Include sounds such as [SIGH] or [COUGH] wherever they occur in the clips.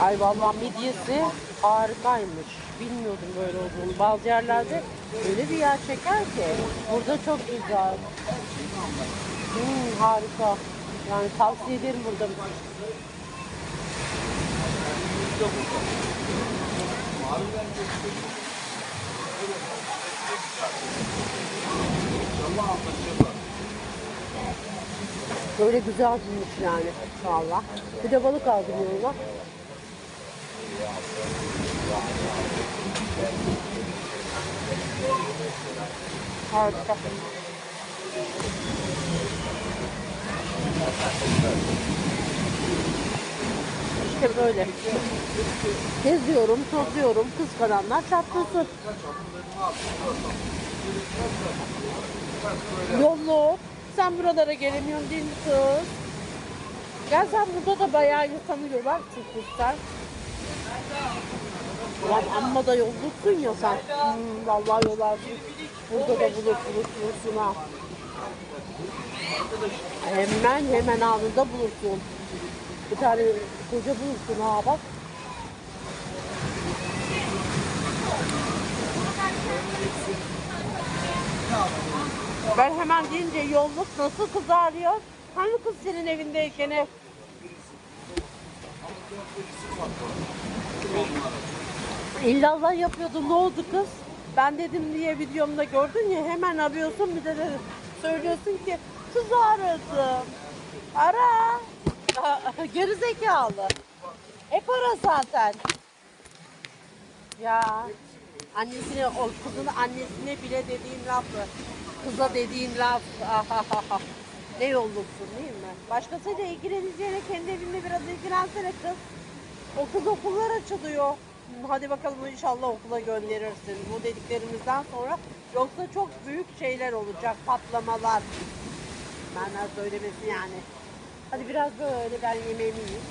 Ay vallahi midyesi harikaymış. Bilmiyordum böyle olduğunu. Bazı yerlerde öyle bir yer çeker ki. Burada çok güzel. Hmm, harika. Yani tavsiye ederim burada. Böyle güzel bulmuş yani valla. Bir de balık aldım yanıma. Harika. İşte böyle. Geziyorum, tozuyorum. Kıskananlar çatlasın. Yollu. Sen buralara gelemiyorsun değil mi kız? Gel sen burada da bayağı insanı gör. Bak çıkmışlar. Ulan amma da yolluksun ya sen. Hmm, vallahi yollarsın. Burada da bulur bulursun ha. Hemen hemen anında bulursun. Bir tane koca bulursun ha bak. Ben hemen deyince yolluk nasıl kızarıyor? Hani kız senin evindeyken ev? İllallah yapıyordun ne oldu kız? Ben dedim diye videomda gördün ya hemen arıyorsun bir de, de söylüyorsun ki kız aradım. Ara. [LAUGHS] Geri zekalı. Hep ara zaten. Ya annesine o kızın annesine bile dediğin laf kıza dediğin laf [LAUGHS] ahahaha. ne yolluksun değil mi? Başkasıyla ilgileneceğine kendi evinde biraz ilgilensene kız. O kız okullar açılıyor. Hadi bakalım inşallah okula gönderirsin bu dediklerimizden sonra. Yoksa çok büyük şeyler olacak, patlamalar. Benden söylemesi yani. Hadi biraz böyle ben yemeğimi yiyeyim.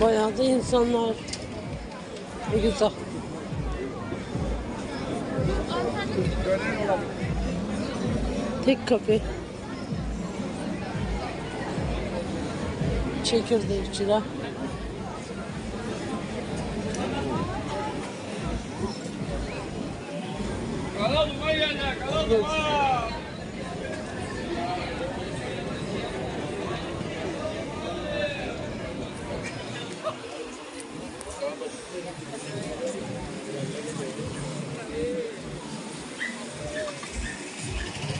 Bayağı da insanlar. Ne güzel. Tek kafe. Çekirdekçiler. Kanalıma gel kanalıma. Hmm.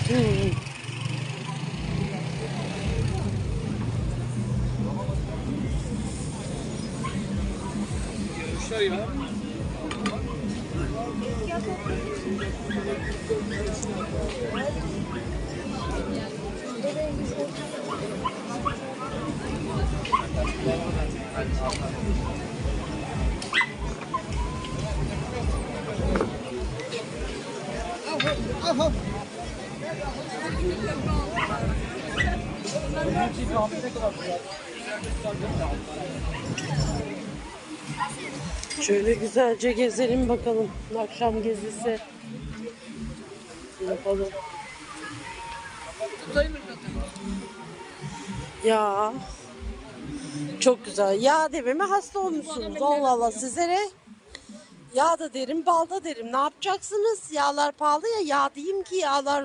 Görüşler ya. Şöyle güzelce gezelim bakalım. Akşam gezisi yapalım. Ya çok güzel. Yağ dememe hasta olmuşsunuz. Allah Allah size ne? Yağ da derim, bal da derim. Ne yapacaksınız? Yağlar pahalı ya. Yağ diyeyim ki yağlar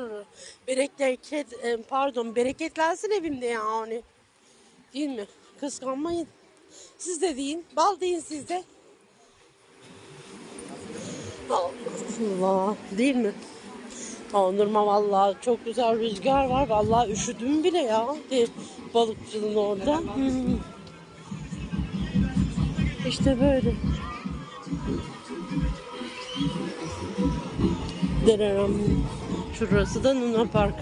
bereket, e, pardon bereketlensin evimde yani. Değil mi? Kıskanmayın. Siz de deyin. Bal deyin siz de. Allah değil mi? Dondurma vallahi çok güzel rüzgar var. Vallahi üşüdüm bile ya. Balıkçının orada. Hmm. İşte böyle. Dereram. Şurası da Luna Park.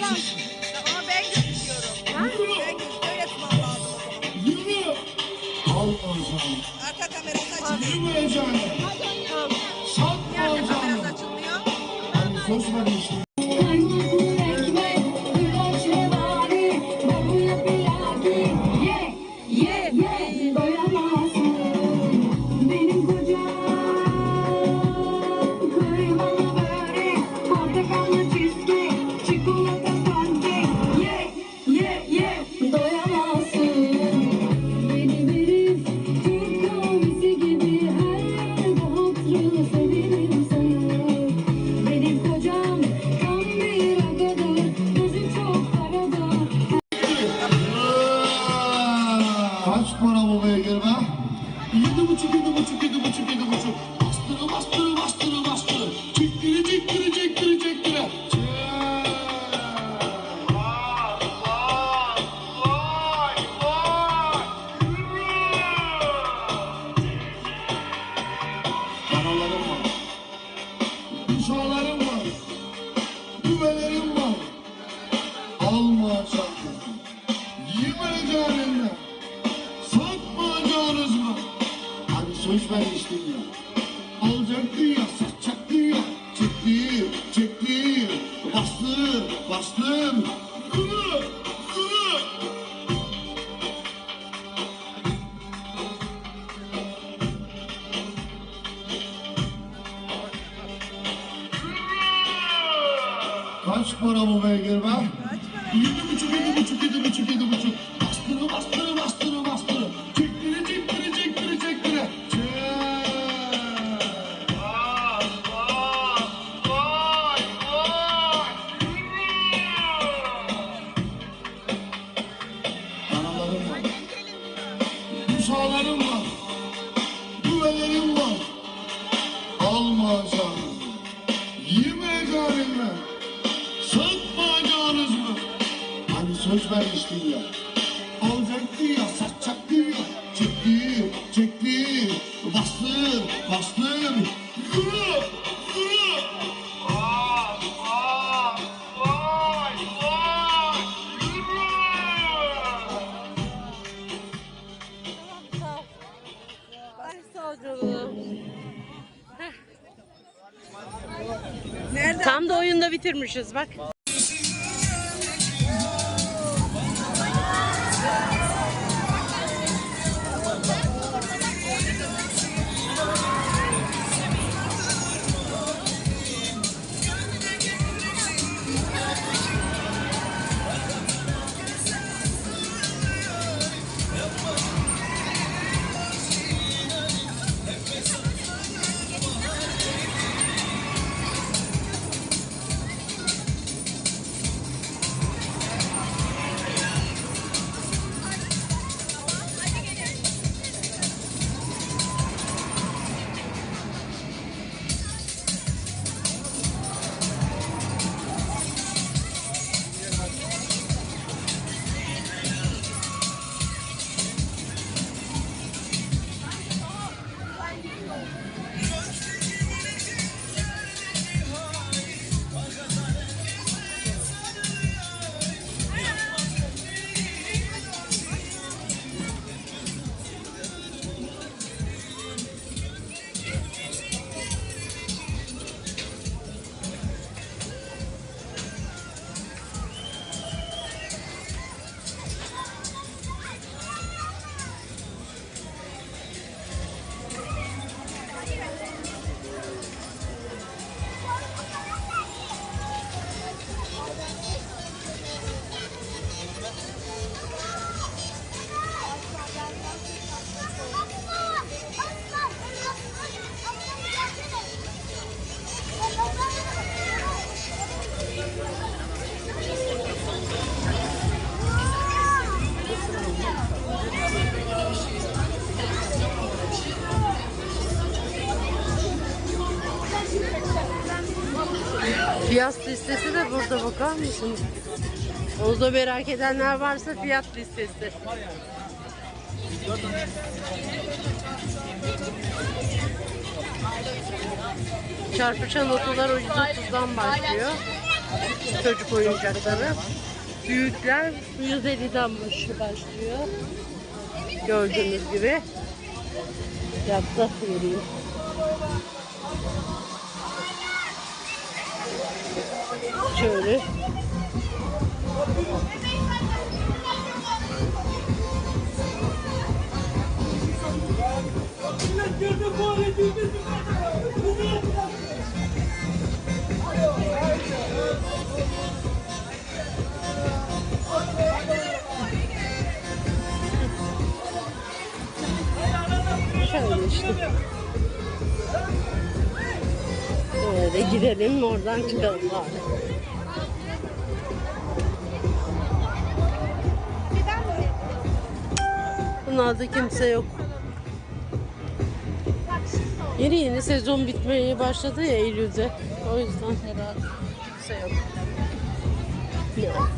Thank you. Hani söz vermiştin ya. Alacaktın ya, satacaktın ya. Çekti, çekti. Bastır, bastır. Kılı, kılı. Kaç para bu beygir be? Yedi buçuk, yedi buçuk, yedi buçuk, yedi buçuk. Söz vermiştin ya. Alacaktı ya, satacaktı ya. Çekti, çekti. Bastır, bastır. Tam da oyunda bitirmişiz bak. Listesi de burada bakar mısınız? Onu da merak edenler varsa fiyat listesi. Çarpışan otolar ucuz 30'dan başlıyor. Çocuk oyuncakları. Büyükler 150'den başı başlıyor. Gördüğünüz gibi. Fiyatı vereyim. Şöyle. Şöyle işte. Böyle gidelim oradan çıkalım bari. Bunlarda kimse yok. Yeni yeni sezon bitmeye başladı ya Eylül'de. O yüzden herhalde kimse yok. Yok.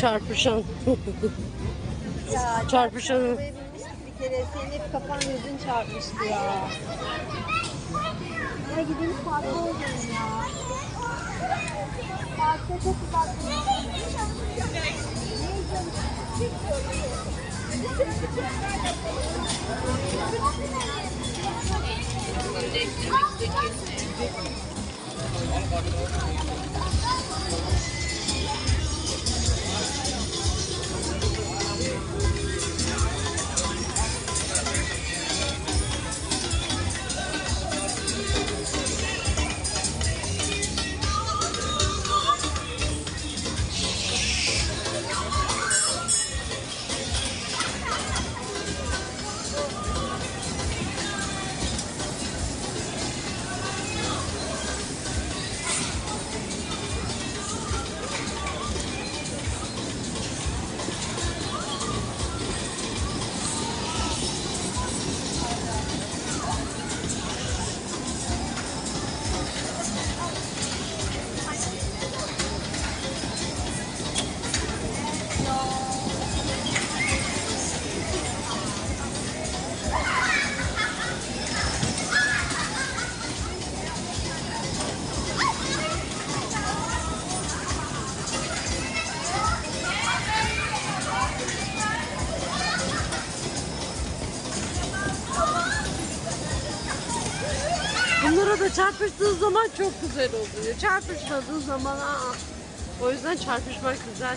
Çarpışan. Ya Çarpışan. bir kere. Senin hep kafan yüzün çarpmıştı ya. Ya gideyim parka oynayayım ya. Parkta çok uzak. Bunlara da çarpıştığı zaman çok güzel oluyor. Çarpışmadığı zaman aa. O yüzden çarpışmak güzel.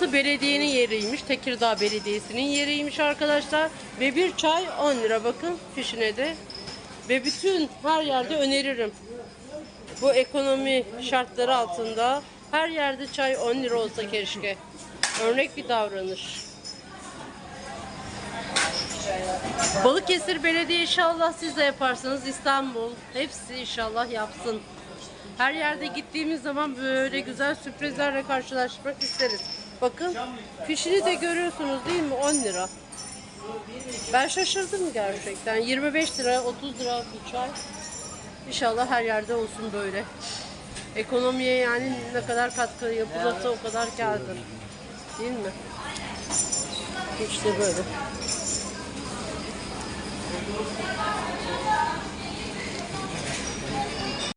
Burası belediyenin yeriymiş. Tekirdağ Belediyesi'nin yeriymiş arkadaşlar. Ve bir çay 10 lira bakın fişine de. Ve bütün her yerde öneririm. Bu ekonomi şartları altında her yerde çay 10 lira olsa keşke. Örnek bir davranış. Balıkesir Belediye inşallah siz de yaparsınız. İstanbul hepsi inşallah yapsın. Her yerde gittiğimiz zaman böyle güzel sürprizlerle karşılaşmak isteriz. Bakın fişini de görüyorsunuz değil mi? 10 lira. Ben şaşırdım gerçekten. 25 lira, 30 lira bir çay. İnşallah her yerde olsun böyle. Ekonomiye yani ne kadar katkı yapılırsa o kadar kârdır. Değil mi? İşte böyle.